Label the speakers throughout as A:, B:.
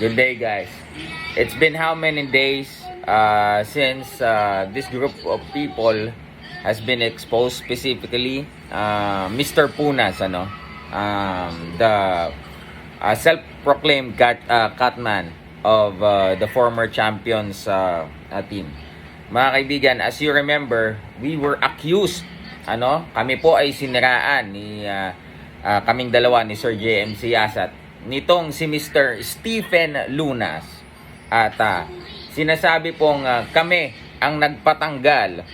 A: Good day, guys. It's been how many days uh, since uh, this group of people has been exposed specifically uh, Mr. Punas, ano, um, the uh, self-proclaimed cat, uh, catman of uh, the former champions uh, team. Mga kaibigan, as you remember, we were accused, ano, kami po ay siniraan ni uh, uh, kaming dalawa ni Sir JM Siyasat nitong si Mr. Stephen Lunas. At ah, sinasabi pong ah, kami ang nagpatanggal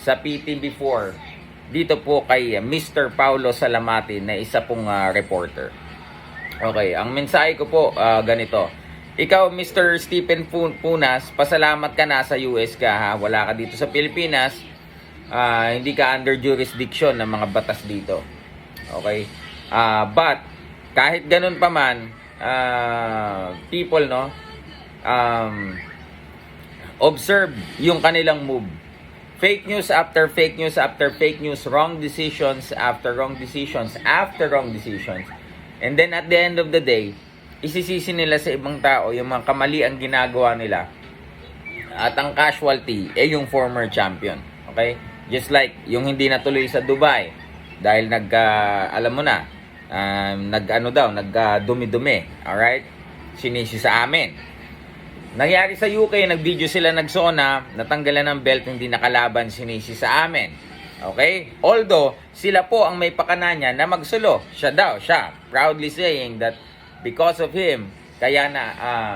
A: sa PTB4 dito po kay Mr. Paulo Salamati na isa pong ah, reporter. Okay, ang mensahe ko po ah, ganito. Ikaw, Mr. Stephen Pu- Punas, pasalamat ka na sa US ka ha. Wala ka dito sa Pilipinas. Ah, hindi ka under jurisdiction ng mga batas dito. Okay? Ah, but kahit ganun pa man, ah, people no, um, observe yung kanilang move. Fake news after fake news after fake news, wrong decisions after wrong decisions after wrong decisions. And then at the end of the day, isisisi nila sa ibang tao yung mga kamali ang ginagawa nila. At ang casualty ay yung former champion. Okay? Just like yung hindi natuloy sa Dubai dahil nag ah, alam mo na um, nag ano daw, nag ah, dumi-dumi. Alright? Sinisi sa amin. Nangyari sa UK, nag-video sila nagsona, natanggalan ng belt, hindi nakalaban, sinisi sa amin. Okay? Although, sila po ang may pakana niya na magsulo. Siya daw, siya. Proudly saying that because of him, kaya na ah,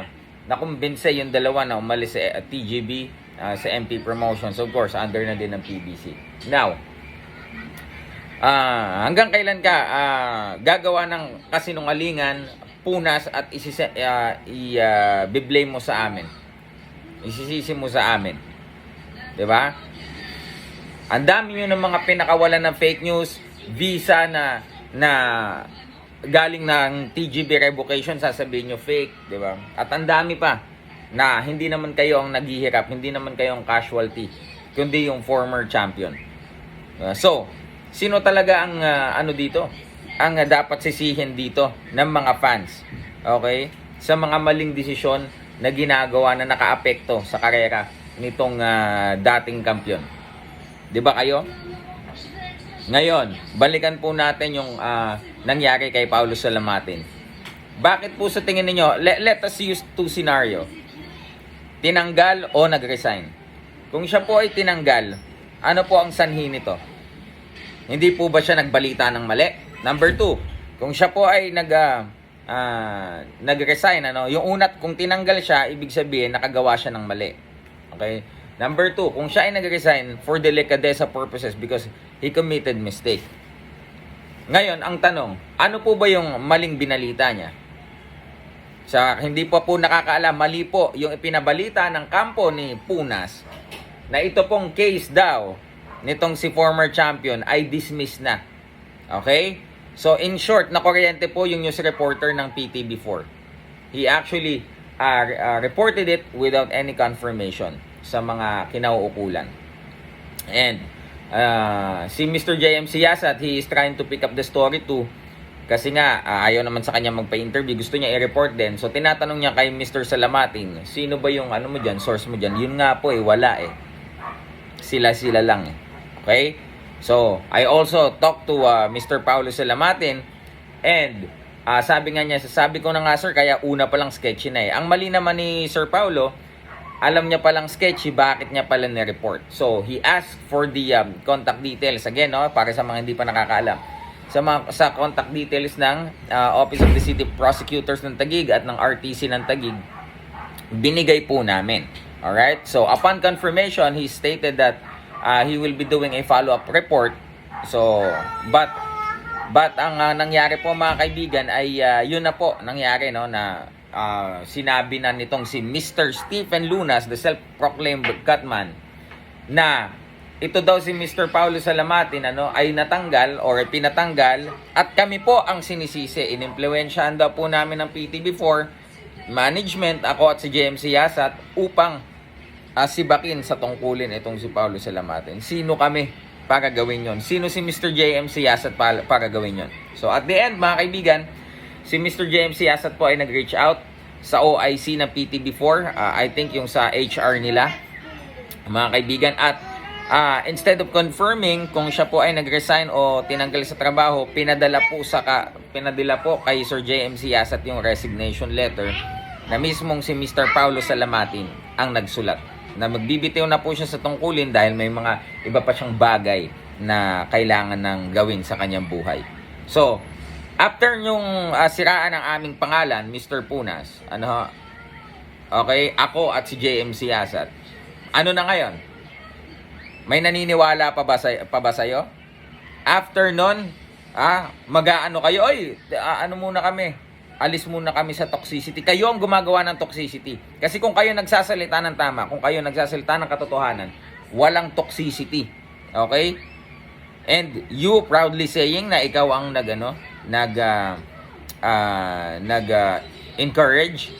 A: nakumbinse yung dalawa na umalis sa uh, TGB, ah, sa MP Promotions. Of course, under na din ng PBC. Now, Ah, hanggang kailan ka ah, gagawa ng kasinungalingan, punas at isise uh, ah, biblame mo sa amin. Isisisi mo sa amin. 'Di ba? Ang dami niyo ng mga pinakawalan ng fake news, visa na na galing ng TGB revocation sasabihin niyo fake, 'di ba? At ang dami pa na hindi naman kayo ang naghihirap, hindi naman kayo ang casualty, kundi yung former champion. Uh, so, sino talaga ang uh, ano dito? Ang uh, dapat sisihin dito ng mga fans. Okay? Sa mga maling desisyon na ginagawa na nakaapekto sa karera nitong uh, dating kampiyon. 'Di ba kayo? Ngayon, balikan po natin yung uh, nangyari kay Paulo Salamatin. Bakit po sa tingin ninyo, let, let us use two scenario. Tinanggal o nag-resign? Kung siya po ay tinanggal, ano po ang sanhi nito? Hindi po ba siya nagbalita ng mali? Number two, kung siya po ay nag, ah, ah, nag-resign, ano, yung unat, kung tinanggal siya, ibig sabihin, nakagawa siya ng mali. Okay? Number two, kung siya ay nag-resign for delicadeza purposes because he committed mistake. Ngayon, ang tanong, ano po ba yung maling binalita niya? Sa hindi pa po nakakaalam, mali po yung ipinabalita ng kampo ni Punas na ito pong case daw nitong si former champion ay dismissed na. Okay? So in short, nakuryente po yung news reporter ng PTB4. He actually uh, uh, reported it without any confirmation sa mga kinauukulan. And uh, si Mr. JM Siyasat, he is trying to pick up the story too. Kasi nga, uh, ayaw naman sa kanya magpa-interview. Gusto niya i-report din. So, tinatanong niya kay Mr. Salamatin, sino ba yung ano mo dyan, source mo dyan? Yun nga po eh, wala eh. Sila-sila lang eh. Okay? So, I also talked to uh, Mr. Paulo Salamatin and uh, sabi nga niya, sabi ko na nga sir, kaya una pa lang sketchy na eh. Ang mali naman ni Sir Paulo, alam niya palang sketchy, bakit niya pala ni-report. So, he asked for the um, contact details. Again, no, para sa mga hindi pa nakakaalam. Sa, mga, sa contact details ng uh, Office of the City Prosecutors ng Tagig at ng RTC ng Tagig, binigay po namin. Alright? So, upon confirmation, he stated that uh, he will be doing a follow-up report. So, but but ang uh, nangyari po mga kaibigan ay uh, yun na po nangyari no na uh, sinabi na nitong si Mr. Stephen Lunas, the self-proclaimed Catman, na ito daw si Mr. Paulo Salamatin ano, ay natanggal or pinatanggal at kami po ang sinisisi. Inimpluensyahan daw po namin ng PTB4 management, ako at si JMC Yasat upang uh, sibakin sa tungkulin itong si Paulo Salamatin. Sino kami para gawin yon? Sino si Mr. JMC Yasat para, para gawin yon? So at the end mga kaibigan, si Mr. JMC Yasat po ay nag-reach out sa OIC ng PTB4. Ah, I think yung sa HR nila, mga kaibigan. At ah, instead of confirming kung siya po ay nag-resign o tinanggal sa trabaho, pinadala po sa ka, pinadala po kay Sir JMC Yasat yung resignation letter na mismong si Mr. Paulo Salamatin ang nagsulat na magbibitiw na po siya sa tungkulin dahil may mga iba pa siyang bagay na kailangan ng gawin sa kanyang buhay. So, after yung ah, siraan ng aming pangalan, Mr. Punas, ano okay, ako at si JMC Asat, ano na ngayon? May naniniwala pa ba, sa, pa ba sa'yo? After nun, ah, mag-aano kayo, oy, ah, ano muna kami, alis muna kami sa toxicity. Kayo ang gumagawa ng toxicity. Kasi kung kayo nagsasalita ng tama, kung kayo nagsasalita ng katotohanan, walang toxicity. Okay? And you proudly saying na ikaw ang nag ano, nag ah, nag ah, encourage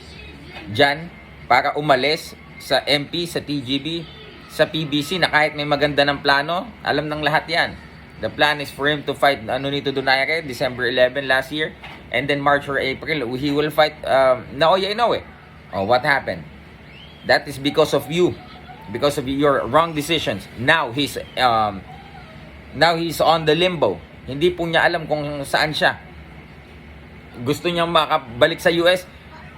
A: diyan para umalis sa MP, sa TGB, sa PBC na kahit may maganda ng plano, alam ng lahat 'yan. The plan is for him to fight ano nito Dunayare December 11 last year and then March or April he will fight um, Naoya Inoue. Oh, what happened? That is because of you. Because of your wrong decisions. Now he's um, Now he's on the limbo. Hindi po niya alam kung saan siya. Gusto niyang makabalik sa US.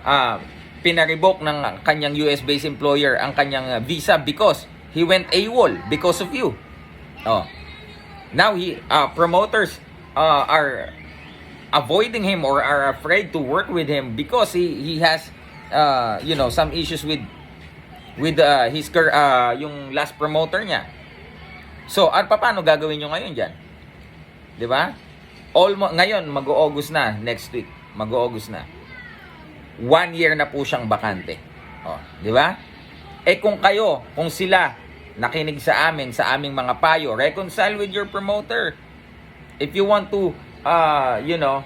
A: Ah, pinarevoke ng kanyang US-based employer ang kanyang visa because he went AWOL because of you. Oh. Now he uh, promoters uh, are avoiding him or are afraid to work with him because he he has uh, you know some issues with with uh, his uh, yung last promoter niya. So, at paano gagawin nyo ngayon dyan? Di ba? Almost, ngayon, mag-August na, next week. Mag-August na. One year na po siyang bakante. O, di ba? Eh kung kayo, kung sila, nakinig sa amin, sa aming mga payo, reconcile with your promoter. If you want to, uh, you know,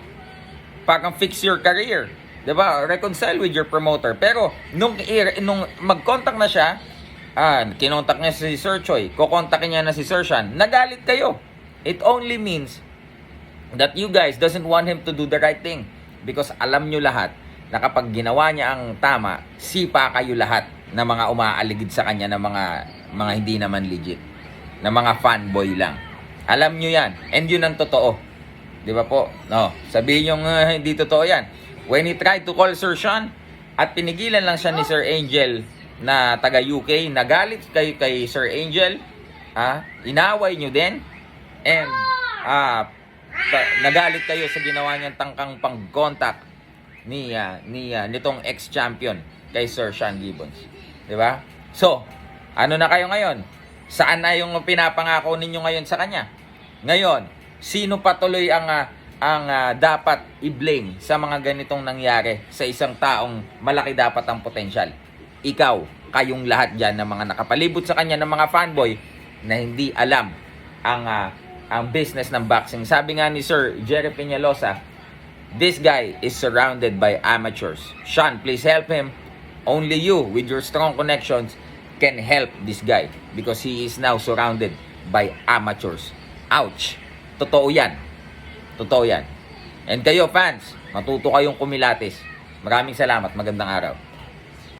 A: parang fix your career. 'Di ba? Reconcile with your promoter. Pero nung nung mag-contact na siya, ah, kinontak niya si Sir Choi, kokontakin niya na si Sir Shan, nagalit kayo. It only means that you guys doesn't want him to do the right thing. Because alam nyo lahat na kapag ginawa niya ang tama, sipa kayo lahat na mga umaaligid sa kanya na mga mga hindi naman legit. Na mga fanboy lang. Alam nyo yan. And yun ang totoo. Di ba po? No, sabihin yung uh, hindi totoo yan. When he tried to call Sir Sean at pinigilan lang siya ni Sir Angel na taga UK, nagalit kayo kay Sir Angel, ah, inaway nyo din, and ah, ta- nagalit kayo sa ginawa niyang tangkang pang-contact ni ah, ni ah, nitong ex-champion kay Sir Sean Gibbons. 'Di ba? So, ano na kayo ngayon? Saan na yung pinapangako ninyo ngayon sa kanya? Ngayon, sino patuloy ang ah, ang ah, dapat i-blame sa mga ganitong nangyari sa isang taong malaki dapat ang potensyal? Ikaw, kayong lahat diyan ng mga nakapalibot sa kanya ng mga fanboy na hindi alam ang ah, ang business ng boxing. Sabi nga ni Sir Jerry Peñalosa, This guy is surrounded by amateurs. Sean, please help him. Only you, with your strong connections, can help this guy because he is now surrounded by amateurs. Ouch! Totoo yan. Totoo yan. And kayo fans, matuto kayong kumilatis. Maraming salamat. Magandang araw.